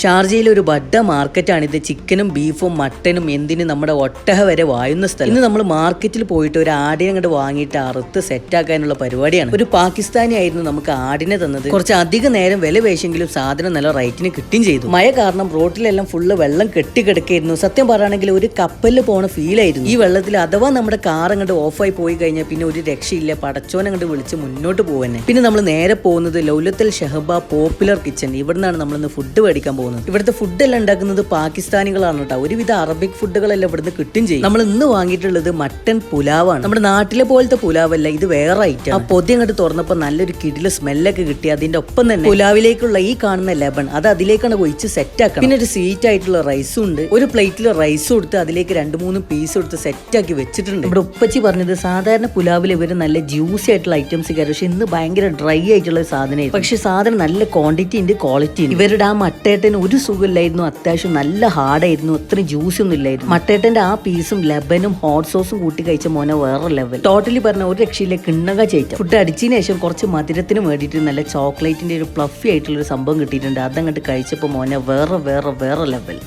ഷാർജയിലെ ഒരു ബഡ്ഡ മാർക്കറ്റാണ്. ഇത് ചിക്കനും ബീഫും മട്ടനും എന്തിനും നമ്മുടെ ഒട്ടക വരെ വായുന്ന സ്ഥലം. ഇന്ന് നമ്മൾ മാർക്കറ്റിൽ പോയിട്ട് ഒരു ആടിനെ അങ്ങോട്ട് വാങ്ങിയിട്ട് അറുത്ത് സെറ്റാക്കാനുള്ള പരിപാടിയാണ്. ഒരു പാകിസ്ഥാനി ആയിരുന്നു നമുക്ക് ആടിനെ തന്നത്. കുറച്ച് അധിക നേരം വില വേശെങ്കിലും സാധനം നല്ല റേറ്റിന് കിട്ടുകയും ചെയ്തു. മഴ കാരണം റോട്ടിലെല്ലാം ഫുള്ള് വെള്ളം കെട്ടിക്കിടക്കായിരുന്നു. സത്യം പറയുകയാണെങ്കിൽ ഒരു കപ്പലിൽ പോണ ഫീൽ ആയിരുന്നു. ഈ വെള്ളത്തിൽ അഥവാ നമ്മുടെ കാർ അങ്ങോട്ട് ഓഫായി പോയി കഴിഞ്ഞാൽ പിന്നെ ഒരു രക്ഷയില്ല. പടച്ചോനെ അങ്ങോട്ട് വിളിച്ച് മുന്നോട്ട് പോകുന്നത് പിന്നെ നമ്മൾ നേരെ പോകുന്നത് ലൗലത്തൽ ഷെഹബ പോപ്പുലർ കിച്ചൺ ഇവിടുന്നാണ് നമ്മളിന്ന് ഫുഡ് മേടിക്കാൻ പോകുന്നത്. ഇവിടുത്തെ ഫുഡ് എല്ലാം ഉണ്ടാക്കുന്നത് പാകിസ്ഥാനികളാണ് കേട്ടോ. ഒരുവിധ അറബിക് ഫുഡുകളെല്ലാം ഇവിടുന്ന് കിട്ടും ചെയ്യും. നമ്മൾ ഇന്ന് വാങ്ങിയിട്ടുള്ളത് മട്ടൻ പുലാവാണ്. നമ്മുടെ നാട്ടിലെ പോലത്തെ പുലാവല്ല ഇത് വേറെ ഐറ്റം ആ പൊതി അങ്ങോട്ട് തുറന്നപ്പോൾ നല്ലൊരു കിടില സ്മെല്ലൊക്കെ കിട്ടി. അതിന്റെ ഒപ്പം തന്നെ പുലാവിലേക്കുള്ള ഈ കാണുന്ന ലെബൺ അത് അതിലേക്കാണ് ഒഴിച്ച് സെറ്റ് ആക്കണം. പിന്നെ ഒരു സ്വീറ്റ് ആയിട്ടുള്ള റൈസും ഉണ്ട്. ഒരു പ്ലേറ്റിൽ റൈസ് കൊടുത്ത് അതിലേക്ക് രണ്ട് മൂന്ന് പീസ് കൊടുത്ത് സെറ്റ് ആക്കി വെച്ചിട്ടുണ്ട്. ഇവിടെ ഉപ്പച്ചി പറഞ്ഞത് സാധാരണ പുലാവിൽ ഇവർ നല്ല ജ്യൂസി ആയിട്ടുള്ള ഐറ്റംസ് കയറി പക്ഷെ ഇന്ന് ഭയങ്കര ഡ്രൈ ആയിട്ടുള്ള സാധനമായിരുന്നു. പക്ഷെ സാധനം നല്ല ക്വാണ്ടിറ്റി ഉണ്ട് ക്വാളിറ്റി ഉണ്ട്. ഇവരുടെ ആ മട്ടേട്ടന് ഒരു സുഖമില്ലായിരുന്നു അത്യാവശ്യം നല്ല ഹാർഡായിരുന്നു അത്രയും ജ്യൂസി ഒന്നും ഇല്ലായിരുന്നു. മട്ടേട്ടന്റെ ആ പീസും ലെബനും ഹോട്ട് സോസും കൂട്ടി കഴിച്ച മോനെ വേറെ ലെവൽ ടോട്ടലി പറഞ്ഞ ഒരു രക്ഷയിലെ കിണ്ണക ചേറ്റം ഫുഡ് അടിച്ചതിന് ശേഷം കുറച്ച് മധുരത്തിന് വേണ്ടിയിട്ട് നല്ല ചോക്ലേറ്റിന്റെ ഒരു പ്ലഫി ആയിട്ടുള്ള ഒരു സംഭവം കിട്ടിയിട്ടുണ്ട്. അതങ്ങോട്ട് കഴിച്ചപ്പോൾ മോനെ വേറെ വേറെ വേറെ ലെവൽ